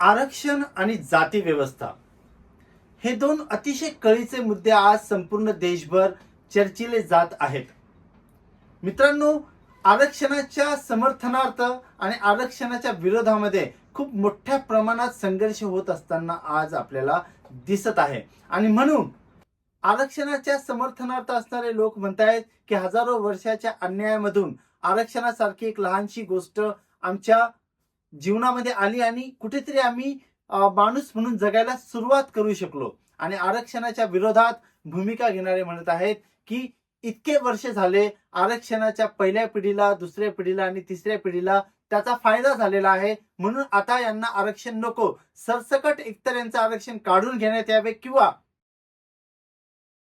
आरक्षण आणि जाती व्यवस्था. हे दोन अतिशय कळीचे मुद्दे आज संपूर्ण देशभर चर्चिले जात आहेत. मित्रांनो आरक्षणाच्या समर्थनार्थ आणि आरक्षणाच्या विरोधामध्ये खूप मोठ्या प्रमाणात संघर्ष होत असताना आज आपल्याला दिसत आहे. आणि म्हणून आरक्षणाच्या समर्थनार्थ असणारे लोक म्हणतायत की हजारो वर्षाच्या अन्यायामधून आरक्षणासारखी एक लहानशी गोष्ट आमच्या जीवनामध्ये आली आणि कुठेतरी आम्ही माणूस म्हणून जगायला सुरुवात करू शकलो. आणि आरक्षणाच्या विरोधात भूमिका घेणारे म्हणत आहेत की इतके वर्ष झाले आरक्षणाच्या पहिल्या पिढीला दुसऱ्या पिढीला आणि तिसऱ्या पिढीला त्याचा फायदा झालेला आहे. म्हणून आता यांना आरक्षण नको. सरसकट एकतर यांचं आरक्षण काढून घेण्यात यावे किंवा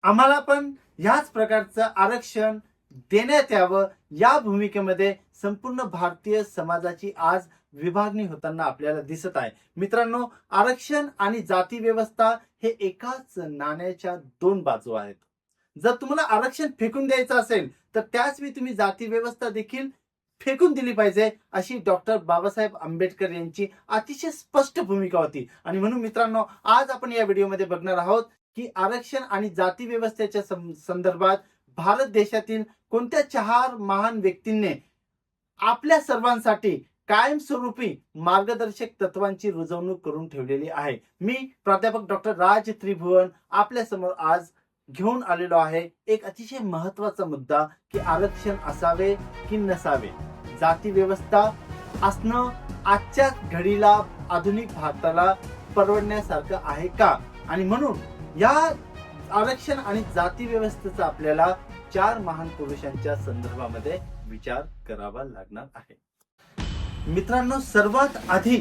आम्हाला पण ह्याच प्रकारचं आरक्षण देण्यात यावं. या भूमिकेमध्ये संपूर्ण भारतीय समाजाची आज विभागणी होताना आपल्याला दिसत आहे. मित्रांनो आरक्षण आणि जाती व्यवस्था हे एकाच नाण्याच्या दोन बाजू आहेत. जर तुम्हाला आरक्षण फेकून द्यायचं असेल तर त्याच वेळी तुम्ही जाती व्यवस्था देखील फेकून दिली पाहिजे अशी डॉक्टर बाबासाहेब आंबेडकर यांची अतिशय स्पष्ट भूमिका होती. आणि म्हणून मित्रांनो आज आपण या व्हिडिओमध्ये बघणार आहोत की आरक्षण आणि जाती व्यवस्थेच्या संदर्भात भारत देशातील कोणत्या चार महान व्यक्तींनी आपल्या सर्वांसाठी कायमस्वरूपी मार्गदर्शक तत्वांची रुजवणूक करून ठेवलेली आहे. मी प्राध्यापक डॉक्टर राज त्रिभुवन आपल्यासमोर आज घेऊन आलेलो आहे. एक अतिशय महत्त्वाचा मुद्दा की आरक्षण असावे की नसावे. जाती व्यवस्था असणं आजच्या घडीला आधुनिक भारताला परवडण्यासारखं आहे का? आणि म्हणून या आरक्षण आणि जाती व्यवस्थेचा आपल्याला चार महान पुरुषांच्या संदर्भामध्ये विचार करावा लागणार आहे. मित्रांनो सर्वात आधी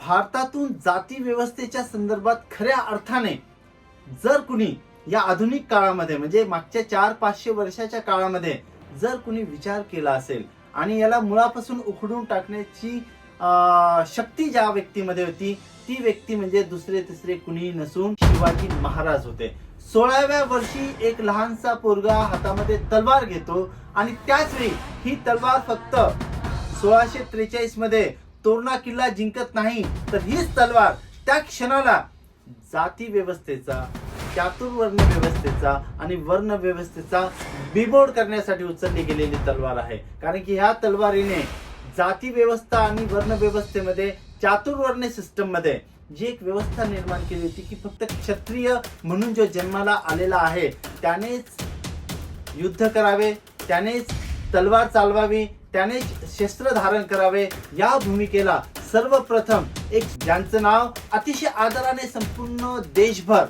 भारतातून जाती व्यवस्थेच्या संदर्भात खऱ्या अर्थाने जर कुणी या आधुनिक काळामध्ये म्हणजे मागच्या चार पाचशे वर्षाच्या काळामध्ये जर कुणी विचार केला असेल आणि याला मुळापासून उखडून टाकण्याची शक्ती ज्या व्यक्तीमध्ये होती ती व्यक्ती म्हणजे दुसरे तिसरे कुणी नसून शिवाजी महाराज होते. सोळाव्या वर्षी एक लहानसा पोरगा हातामध्ये तलवार घेतो आणि त्याच वेळी ही तलवार फक्त सोळाशे त्रेचाळीसमध्ये तोरणा किल्ला जिंकत नाही तर हीच तलवार त्या क्षणाला जाती व्यवस्थेचा चातुर्वर्ण व्यवस्थेचा आणि वर्ण व्यवस्थेचा बिबोड करण्यासाठी उचलली गेलेली तलवार आहे. कारण की ह्या तलवारीने जाती व्यवस्था आणि वर्ण व्यवस्थेमध्ये चातुर्वर्ण सिस्टममध्ये जी एक व्यवस्था निर्माण केली होती की फक्त क्षत्रिय म्हणून जो जन्माला आलेला आहे त्यानेच युद्ध करावे त्यानेच तलवार चालवावी त्याने शस्त्र धारण करावे. या भूमिकेला सर्वप्रथम एक ज्यांचं नाव अतिशय आदराने संपूर्ण देशभर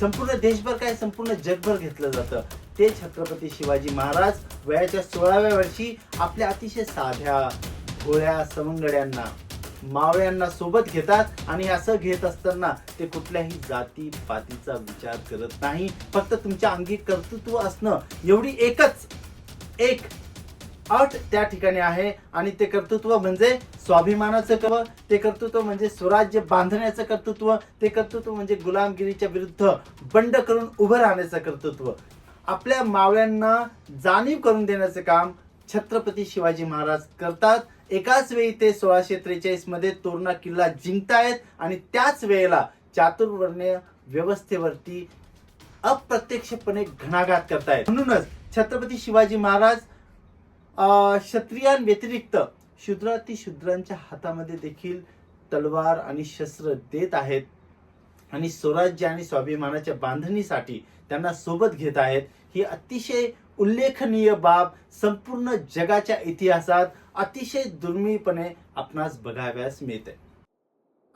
संपूर्ण देशभर काय? संपूर्ण जगभर घेतलं जातं. ते छत्रपती शिवाजी महाराज वयाच्या सोळाव्या वर्षी आपल्या अतिशय साध्या भोळ्या सवंगड्यांना मावळ्यांना सोबत घेतात आणि असं घेत असताना ते कुठल्याही जाती पातीचा विचार करत नाही. फक्त तुमच्या अंगी कर्तृत्व असणं एवढी एकच एक अट त्या ठिकाणी आहे आणि ते कर्तृत्व म्हणजे स्वाभिमानाचं कव ते कर्तृत्व म्हणजे स्वराज्य बांधण्याचं कर्तृत्व ते कर्तृत्व म्हणजे गुलामगिरीच्या विरुद्ध बंड करून उभं राहण्याचं कर्तृत्व. आपल्या मावळ्यांना जाणीव करून देण्याचं काम छत्रपती शिवाजी महाराज करतात. एकाच वेळी ते सोळाशे त्रेचाळीसमध्ये तोरणा किल्ला जिंकतायत आणि त्याच वेळेला चातुर्वर्णीय व्यवस्थेवरती अप्रत्यक्षपणे घणाघात करतायत. म्हणूनच छत्रपती शिवाजी महाराज क्षत्रियांव्यतिरिक्त शूद्राती शूद्रांच्या हातामध्ये देखील तलवार आणि शस्त्र देत आहेत आणि स्वराज्य आणि स्वाभिमानाच्या बांधणीसाठी त्यांना सोबत घेत आहेत. ही अतिशय उल्लेखनीय बाब संपूर्ण जगाच्या इतिहासात अतिशय दुर्मिळपणे आपणास बघाव्यास मिळते.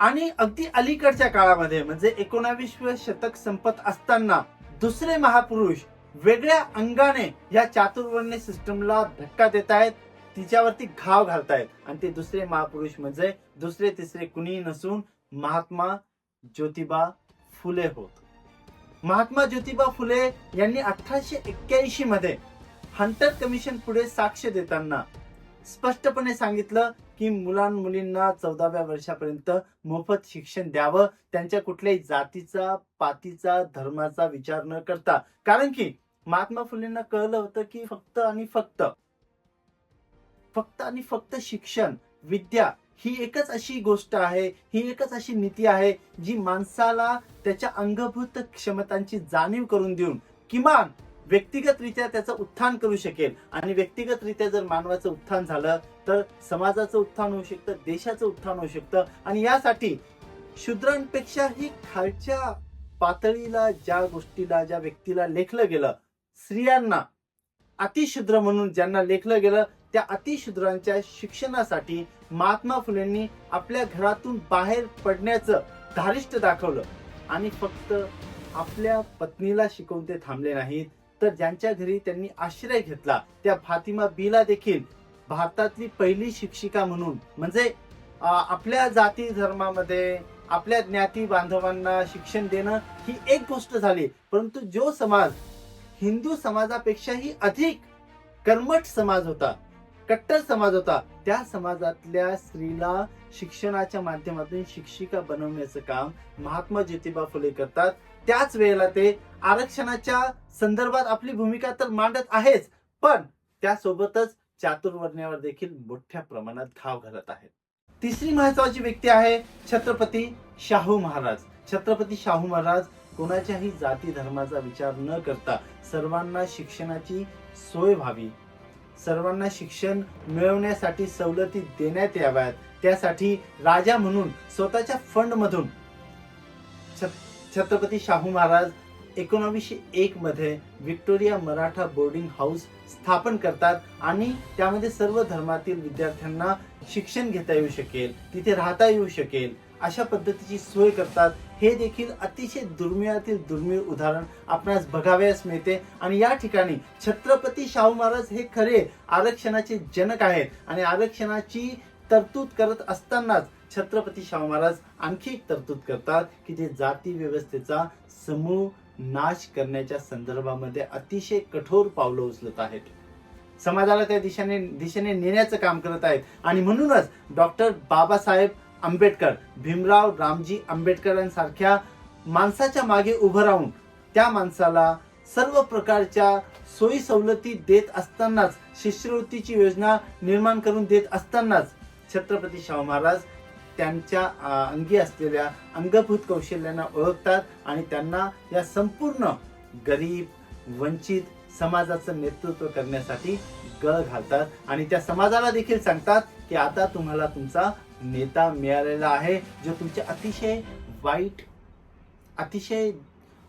आणि अगदी अलीकडच्या काळामध्ये म्हणजे एकोणावीसवे शतक संपत असताना दुसरे महापुरुष वेगळ्या अंगाने या चातुर्वर्ण्य सिस्टमला धक्का देत आहेत तिच्यावरती घाव घालतायत. आणि ते दुसरे महापुरुष म्हणजे दुसरे तिसरे कुणी नसून महात्मा ज्योतिबा फुले होत. महात्मा ज्योतिबा फुले यांनी अठराशे एक्क्याऐंशी मध्ये हंटर कमिशन पुढे साक्ष देताना स्पष्टपणे सांगितलं की मुलां मुलींना चौदाव्या वर्षापर्यंत मोफत शिक्षण द्यावं त्यांच्या कुठल्याही जातीचा पातीचा धर्माचा विचार न करता. कारण की महात्मा फुलेंना कळलं होतं की फक्त आणि फक्त फक्त आणि फक्त शिक्षण विद्या ही एकच अशी गोष्ट आहे ही एकच अशी नीती आहे जी माणसाला त्याच्या अंगभूत क्षमतांची जाणीव करून देऊन किमान व्यक्तिगतरित्या त्याचं उत्थान करू शकेल. आणि व्यक्तिगतरित्या जर मानवाचं उत्थान झालं तर समाजाचं उत्थान होऊ शकतं देशाचं उत्थान होऊ शकतं. आणि यासाठी शूद्रांपेक्षाही खालच्या पातळीला ज्या गोष्टीला ज्या व्यक्तीला लेखलं गेलं स्त्रियांना अतिशूद्र म्हणून ज्यांना लेखलं गेलं त्या अतिशूद्रांच्या शिक्षणासाठी महात्मा फुलेंनी आपल्या घरातून बाहेर पडण्याचं धारिष्ट दाखवलं. आणि फक्त आपल्या पत्नीला शिकवून ते थांबले नाहीत. तर ज्यांच्या घरी त्यांनी आश्रय घेतला त्या फातिमा बीला देखील भारतातली पहिली शिक्षिका म्हणून. म्हणजे आपल्या जाती धर्मामध्ये आपल्या ज्ञाती बांधवांना शिक्षण देणं ही एक गोष्ट झाली. परंतु जो समाज हिंदू समाजापेक्षाही अधिक कर्मठ समाज होता कट्टर समाज होता. त्या समाजातल्या स्त्रीला शिक्षणाच्या माध्यमातून शिक्षिका बनवण्याचं काम महात्मा ज्योतिबा फुले करतात. त्याच वेळेला ते आरक्षणाच्या संदर्भात आपली भूमिका तर मांडत आहेच पण त्यासोबतच चातुर्वर्ण्यावर देखील मोठ्या प्रमाणात घाव घालत आहेत. तिसरी महत्वाची व्यक्ती आहे छत्रपती शाहू महाराज. छत्रपती शाहू महाराज कोणाच्याही जाती धर्माचा विचार न करता सर्वांना शिक्षणाची सोय व्हावी सर्वांना शिक्षण मिळवण्यासाठी सवलती देण्यात याव्यात. त्यासाठी राजा म्हणून स्वतःच्या फंडमधून छत्रपती शाहू महाराज एकोणावीसशे एक मध्ये विक्टोरिया मराठा बोर्डिंग हाऊस स्थापन करतात आणि त्यामध्ये सर्व धर्मातील विद्यार्थ्यांना शिक्षण घेता येऊ शकेल तिथे राहता येऊ शकेल अशा पद्धतीची सोय करतात. हे देखील अतिशय दुर्मिळातील दुर्मिळ उदाहरण आपणास बघावयास मिळते. आणि या ठिकाणी छत्रपती शाहू महाराज हे खरे आरक्षणाचे जनक आहेत आणि आरक्षणाची तरतूद करत असतानाच छत्रपती शाहू महाराज आणखी एक तरतूद करतात की ते जाती व्यवस्थेचा समूळ नाश करण्याच्या संदर्भामध्ये अतिशय कठोर पावलं उचलत आहेत. समाजाला त्या दिशेने दिशेने नेण्याचं काम करत आहेत. आणि म्हणूनच डॉक्टर बाबासाहेब आंबेडकर भीमराव रामजी आंबेडकरांसारख्या माणसाच्या मागे उभं राहून त्या माणसाला सर्व प्रकारच्या सोयी सवलती देत असतानाच शिष्यवृत्तीची योजना निर्माण करून देत असतानाच छत्रपती शाहू महाराज त्यांच्या अंगी असलेल्या अंगभूत कौशल्यांना ओळखतात आणि त्यांना या संपूर्ण गरीब वंचित समाजाचं नेतृत्व करण्यासाठी गळ घालतात आणि त्या समाजाला देखील सांगतात की आता तुम्हाला तुमचा नेता मिळालेला आहे जो तुमच्या अतिशय वाईट अतिशय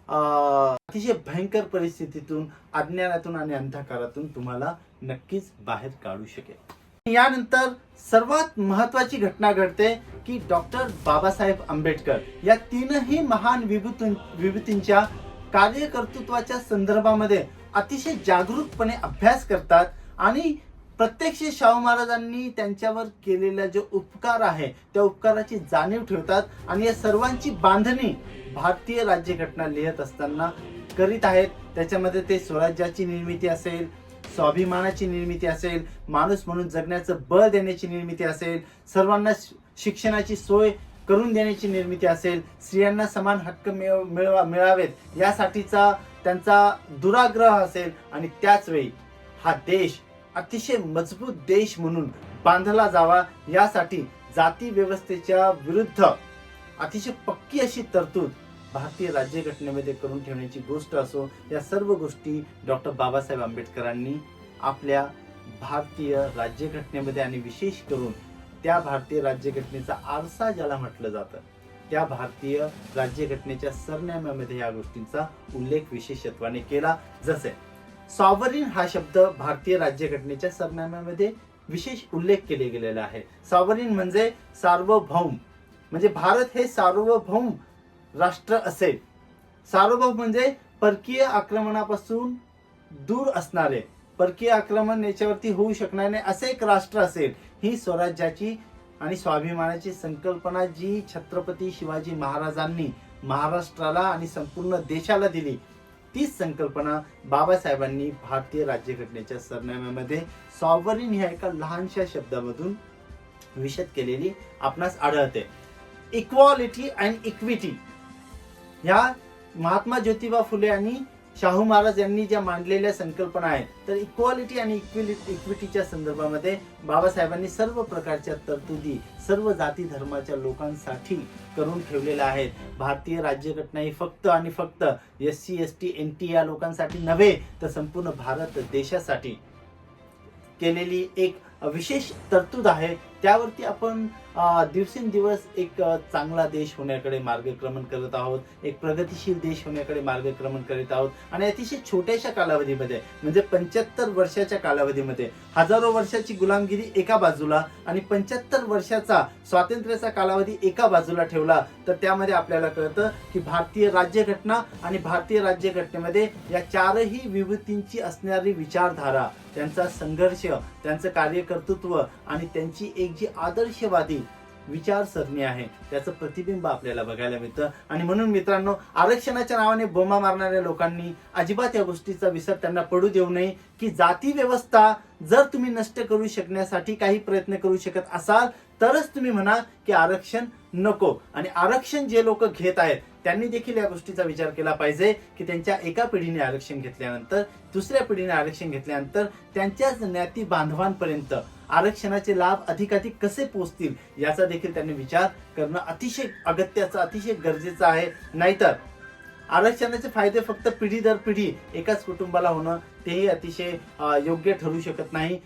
अतिशय भयंकर परिस्थितीतून अज्ञानातून आणि अंधकारातून तुम्हाला नक्कीच बाहेर काढू शकेल. यानंतर सर्वात महत्वाची घटना घडते की डॉक्टर बाबासाहेब आंबेडकर या तीनही महान विभूतीं विभूतींच्या कार्यकर्तृत्वाच्या संदर्भामध्ये अतिशय जागरूकपणे अभ्यास करतात आणि प्रत्यक्ष शाहू महाराजांनी त्यांच्यावर केलेला जो उपकार आहे त्या उपकाराची जाणीव ठेवतात आणि या सर्वांची बांधणी भारतीय राज्यघटना लिहित असताना करीत आहेत. त्याच्यामध्ये ते स्वराज्याची निर्मिती असेल स्वाभिमानाची निर्मिती असेल माणूस म्हणून जगण्याचं बळ देण्याची निर्मिती असेल सर्वांना शिक्षणाची सोय करून देण्याची निर्मिती असेल स्त्रियांना समान हक्क मिळव मिळवा मिळावेत यासाठीचा त्यांचा दुराग्रह असेल आणि त्याच वेळी हा देश अतिशय मजबूत देश म्हणून बांधला जावा यासाठी जाती व्यवस्थेच्या विरुद्ध अतिशय पक्की अशी तरतूद भारतीय राज्यघटनेमध्ये करून ठेवण्याची गोष्ट असो या सर्व गोष्टी डॉक्टर बाबासाहेब आंबेडकरांनी आपल्या भारतीय राज्यघटनेमध्ये आणि विशेष करून त्या भारतीय राज्यघटनेचा आरसा ज्याला म्हटलं जातं त्या भारतीय राज्यघटनेच्या सरनाम्यामध्ये या गोष्टींचा उल्लेख विशेषत्वाने केला. जसे सॉवरिन हा शब्द भारतीय राज्यघटनेच्या सरनाम्यामध्ये विशेष उल्लेख केले गेलेला आहे. सॉवरिन म्हणजे सार्वभौम. म्हणजे भारत हे सार्वभौम राष्ट्र असेल. सार्वभौम म्हणजे परकीय आक्रमणापासून दूर असणारे. परकीय आक्रमण याच्यावरती होऊ शकणार नाही असे एक राष्ट्र असेल. ही स्वराज्याची आणि स्वाभिमानाची संकल्पना जी छत्रपती शिवाजी महाराजांनी महाराष्ट्राला आणि संपूर्ण देशाला दिली तीच संकल्पना बाबासाहेबांनी भारतीय राज्यघटनेच्या सरनाम्यामध्ये सॉवरिन ह्या एका लहानशा शब्दामधून विशद केलेली आपणास आढळते. इक्वालिटी अँड इक्विटी ह्या महात्मा ज्योतिबा फुले यांनी शाहू महाराज यांनी ज्या मांडलेल्या संकल्पना आहेत तर इक्वालिटी आणि इक्विटीच्या संदर्भामध्ये बाबासाहेबांनी सर्व प्रकारच्या तरतुदी सर्व जाती धर्माच्या लोकांसाठी करून ठेवलेल्या आहेत. भारतीय राज्यघटना ही फक्त आणि फक्त S C S T N T या लोकांसाठी नव्हे तर संपूर्ण भारत देशासाठी केलेली एक विशेष तरतूद आहे. त्यावरती आपण दिवसेंदिवस एक चांगला देश होण्याकडे मार्गक्रमण करत आहोत एक प्रगतिशील देश होण्याकडे मार्गक्रमण करीत आहोत आणि अतिशय छोट्याशा कालावधीमध्ये म्हणजे पंच्याहत्तर वर्षाच्या कालावधीमध्ये हजारो वर्षाची गुलामगिरी एका बाजूला आणि पंच्याहत्तर वर्षाचा स्वातंत्र्याचा कालावधी एका बाजूला ठेवला तर त्यामध्ये आपल्याला कळतं की भारतीय राज्यघटना आणि भारतीय राज्यघटनेमध्ये या चारही विभूतींची असणारी विचारधारा त्यांचा संघर्ष त्यांचं कार्यकर्तृत्व आणि त्यांची एक जी आदर्शवादी विचारसरणी आहे त्याचं प्रतिबिंब आपल्याला बघायला मिळतं. आणि म्हणून मित्रांनो आरक्षणाच्या नावाने बोमा मारणाऱ्या लोकांनी अजिबात या गोष्टीचा विसर त्यांना पडू देऊ नये की जाती व्यवस्था जर तुम्ही नष्ट करू शकण्यासाठी काही प्रयत्न करू शकत असाल तरच तुम्ही म्हणा की आरक्षण नको. आणि आरक्षण जे लोक घेत आहेत त्यांनी देखील या गोष्टीचा विचार केला पाहिजे की त्यांच्या एका पिढीने आरक्षण घेतल्यानंतर दुसऱ्या पिढीने आरक्षण घेतल्यानंतर त्यांच्याच ज्ञाती बांधवांपर्यंत आरक्षणाचे लाभ अधिकाधिक कसे पोचतील याचा देखील त्यांनी विचार करणं अतिशय अगत्याचं अतिशय गरजेचं आहे. नाहीतर आरक्षणाचे फायदे फक्त पिढी दर पिढी एकाच कुटुंबाला होणं तेही अतिशय योग्य ठरू शकत नाही.